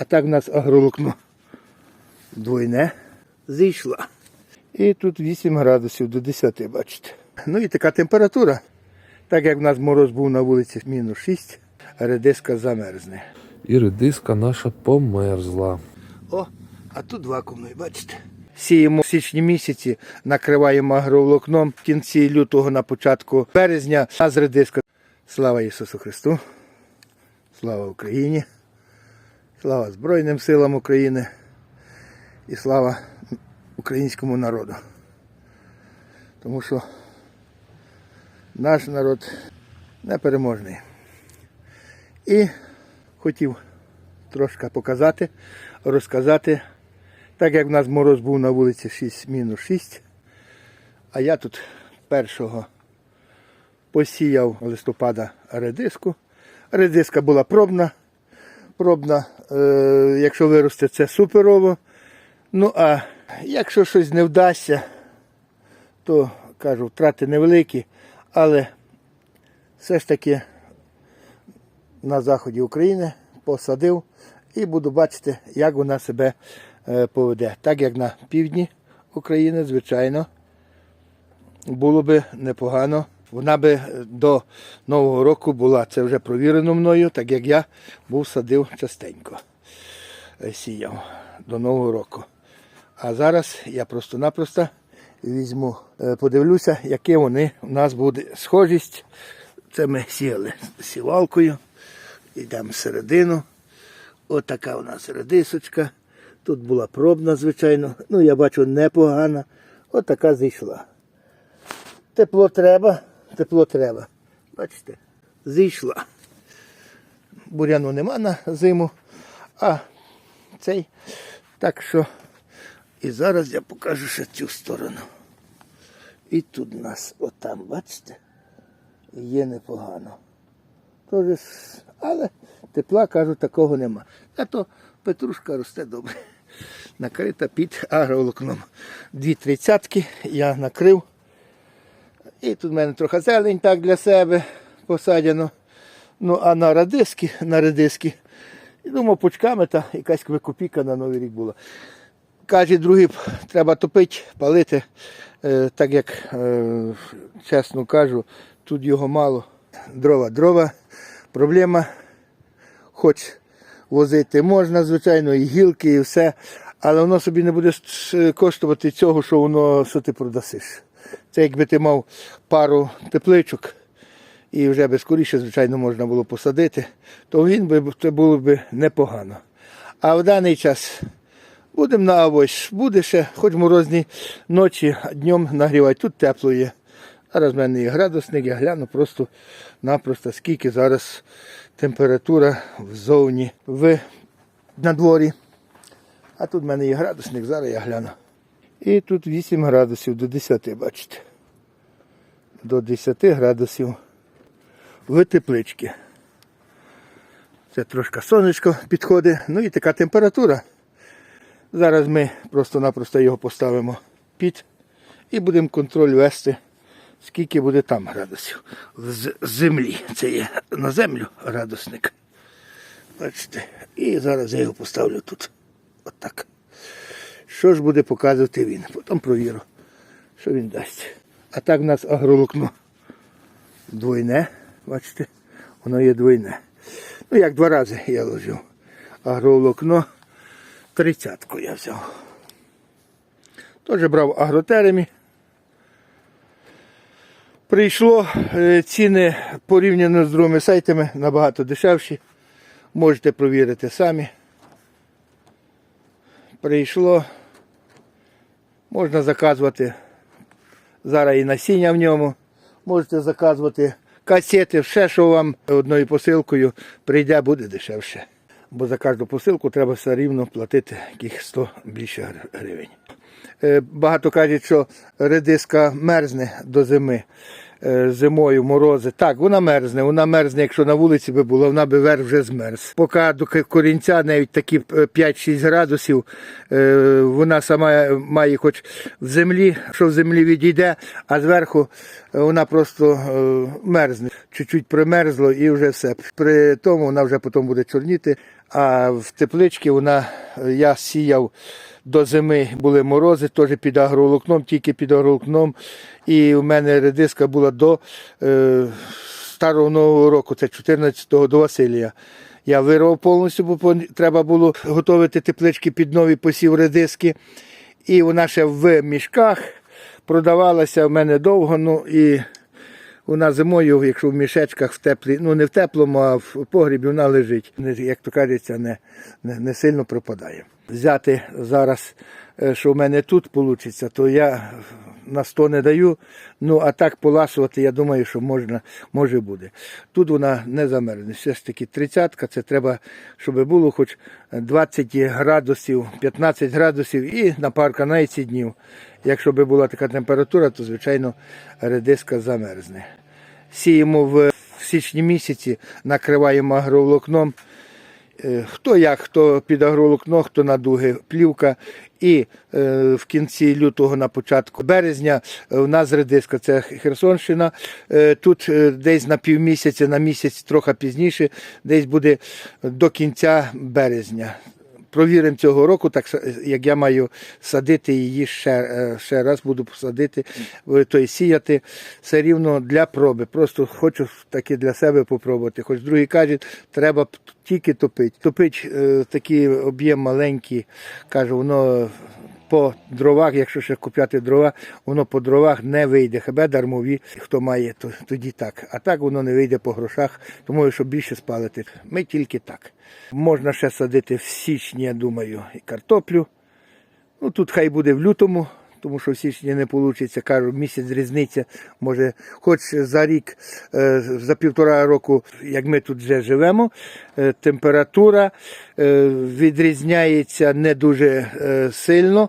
А так в нас агролокно двойне зійшло. І тут 8 градусів до 10, бачите. Ну і така температура. Так як в нас мороз був на вулиці мінус 6, редиска замерзне. І редиска наша померзла. О, а тут вакуумний, бачите. Сіємо в січні місяці, накриваємо агроволокном в кінці лютого на початку березня, а з редиска. Слава Ісусу Христу! Слава Україні! Слава Збройним силам України і слава українському народу. Тому що наш народ непереможний. І хотів трошки показати, розказати. Так як в нас мороз був на вулиці 6 мінус 6, а я тут першого посіяв листопада редиску. Редиска була пробна. Пробна, якщо виросте, це суперово. Ну а якщо щось не вдасться, то кажу, втрати невеликі, але все ж таки на заході України посадив і буду бачити, як вона себе е, поведе. Так як на півдні України, звичайно, було би непогано. Вона би е, до Нового року була, це вже провірено мною, так як я був садив частенько, е, сіяв до Нового року. А зараз я просто-напросто візьму, е, подивлюся, яке вони у нас буде схожість. Це ми сіяли сівалкою. Йдемо всередину. Отака у нас редисочка. Тут була пробна, звичайно. Ну, я бачу, непогана. Отака зійшла. Тепло треба, тепло треба. Бачите, зійшла. Буряну нема на зиму, а цей. Так що і зараз я покажу ще цю сторону. І тут у нас, отам, бачите, є непогано. Тоже, ж- але тепла, кажу, такого нема. Зато петрушка росте добре. Накрита під агроволокном. Дві тридцятки я накрив. І тут в мене трохи зелень так для себе посадяно. Ну, а на радиски, на редиски, і думав, пучками та якась копійка на Новий рік була. Каже, другий, треба топити, палити, е, так як, е, чесно кажу, тут його мало. Дрова, дрова. Проблема, хоч возити можна, звичайно, і гілки, і все, але воно собі не буде коштувати цього, що воно що ти продасиш. Це якби ти мав пару тепличок, і вже би скоріше, звичайно, можна було посадити, то він би це було б непогано. А в даний час будемо на авось, буде ще, хоч морозні ночі, днем нагрівати. Тут тепло є. Зараз в мене є градусник, я гляну просто-напросто, скільки зараз температура взовні в на. А тут в мене є градусник, зараз я гляну. І тут 8 градусів до 10, бачите. До 10 градусів в тепличці. Це трошки сонечко підходить. Ну і така температура. Зараз ми просто-напросто його поставимо під і будемо контроль вести, скільки буде там градусів. З землі. Це є на землю градусник. Бачите. І зараз я його поставлю тут. Отак. Що ж буде показувати він? Потім провірю, що він дасть. А так в нас агролокно двойне. Бачите, воно є двойне. Ну, як два рази я ложив. Агроволокно тридцятку я взяв. Теж брав агротеремі. Прийшло е, ціни порівняно з другими сайтами набагато дешевші. Можете провірити самі. Прийшло. Можна заказувати зараз і насіння в ньому. Можете заказувати касети, все, що вам одною посилкою прийде, буде дешевше. Бо за кожну посилку треба все рівно платити яких 100 більше гривень. Е, Багато кажуть, що редиска мерзне до зими. Е, Зимою морози. Так, вона мерзне. Вона мерзне, якщо на вулиці би була, вона би верх вже змерз. Поки до корінця навіть такі е, 5-6 градусів, е, вона сама має хоч в землі, що в землі відійде, а зверху е, вона просто е, мерзне. Чуть-чуть примерзло і вже все. При тому вона вже потім буде чорніти, А в тепличці вона, я сіяв до зими, були морози, теж під агроволокном, тільки під агроволокном. І у мене редиска була до е, старого нового року, це 14-го до Василія. Я вирвав повністю, бо треба було готувати теплички під нові посів редиски. І вона ще в мішках продавалася в мене довго. Ну і вона зимою, якщо в мішечках в теплі, ну не в теплому, а в погрібі вона лежить. Як то кажеться, не, не, не сильно пропадає. Взяти зараз, е, що в мене тут вийде, то я на 100 не даю. Ну а так поласувати, я думаю, що можна, може буде. Тут вона не замерзне. Все ж таки тридцятка, це треба, щоб було хоч 20 градусів, 15 градусів і на пару 12 днів. Якщо би була така температура, то звичайно редиска замерзне. Сіємо в січні місяці, накриваємо агроволокном. Е, Хто як, хто під агроволокно, хто на дуги плівка. І е, в кінці лютого, на початку березня, е, у нас редиска, це Херсонщина. Тут десь на півмісяця, на місяць, трохи пізніше, десь буде до кінця березня. Провіримо цього року, так як я маю садити її ще, е, ще раз, буду посадити, то й сіяти все рівно для проби. Просто хочу таки для себе попробувати. Хоч другий кажуть, треба тільки топити. Топить е, такий об'єм маленький, каже, воно по дровах, якщо ще купляти дрова, воно по дровах не вийде. Хебе дармові, хто має, то тоді так. А так воно не вийде по грошах, тому що більше спалити. Ми тільки так. Можна ще садити в січні, я думаю, і картоплю. Ну тут хай буде в лютому, тому що в січні не вийде. Кажу, місяць різниця. Може, хоч за рік, е, за півтора року, як ми тут вже живемо, е, температура е, відрізняється не дуже сильно.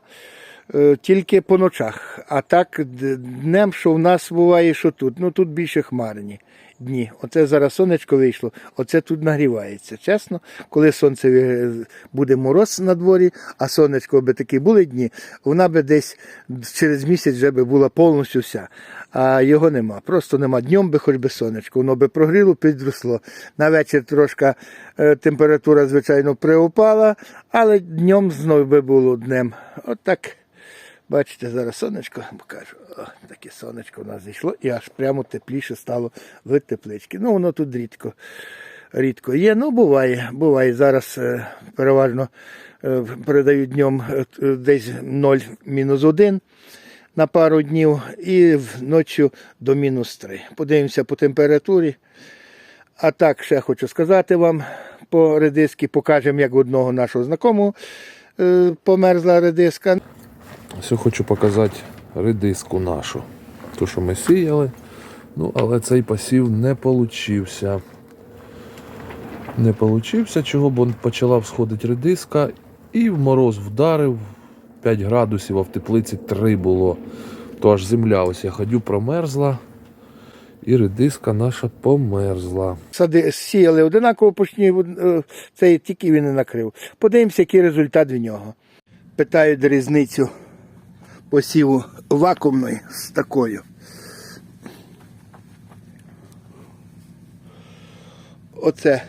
Тільки по ночах. А так днем, що в нас буває, що тут. Ну тут більше хмарні дні. Оце зараз сонечко вийшло, оце тут нагрівається. Чесно, коли сонце е, буде мороз на дворі, а сонечко би такі були дні, вона би десь через місяць вже би була повністю вся. А його нема. Просто нема. Днем би хоч би сонечко, воно би прогріло, підросло. На вечір трошки е, температура, звичайно, приупала, але днем знову би було днем. От так. Бачите, зараз сонечко покажу. О, таке сонечко в нас зійшло і аж прямо тепліше стало в тепличці. Ну, воно тут рідко, рідко є. Ну, буває, буває. Зараз е, переважно е, передають днем е, десь 0 мінус 1 на пару днів і вночі до мінус 3. Подивимося по температурі. А так ще хочу сказати вам по редиски, покажемо, як одного нашого знакомого померзла редиска. Все хочу показати редиску нашу. Ту, що ми сіяли. Ну, але цей посів не получився. Не получився, чого, бо почала всходити редиска і в мороз вдарив 5 градусів, а в теплиці 3 було. То аж земля ось я ходю, промерзла. І редиска наша померзла. Сади сіяли одинаково почні, е, цей тільки він не накрив. Подивимося, який результат в нього. Питають різницю посіву вакуумної з такою. Оце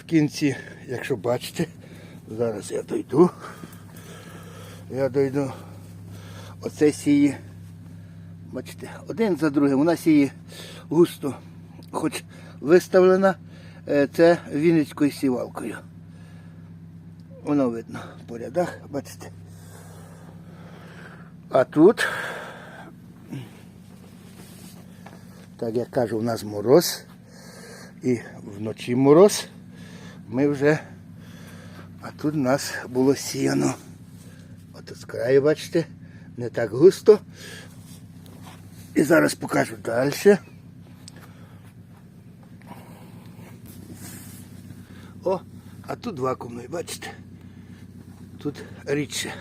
в кінці, якщо бачите, зараз я дойду. Я дойду. Оце сіє. Бачите, один за другим. Вона сіє густо, хоч виставлена е, це Вінницькою сівалкою. Воно видно по рядах, бачите. А тут, так як кажу, у нас мороз. І вночі мороз. Ми вже, а тут у нас було сіяно. От з краю, бачите, не так густо. І зараз покажу далі. О, а тут вакуумний, бачите? Тут рідше.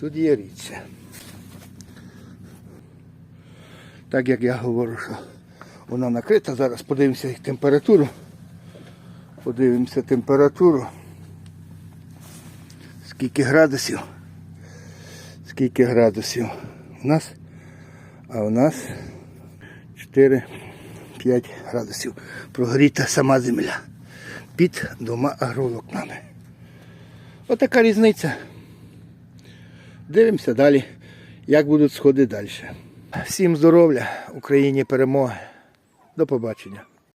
Тут є рідше. Так як я говорю, що вона накрита. Зараз подивимося їх температуру. Подивимося температуру. Скільки градусів. Скільки градусів у нас? А у нас 4-5 градусів. Прогріта сама земля. під двома агроволокнами. Отака різниця. Дивимося далі, як будуть сходи далі. Всім здоров'я, Україні перемоги. До побачення.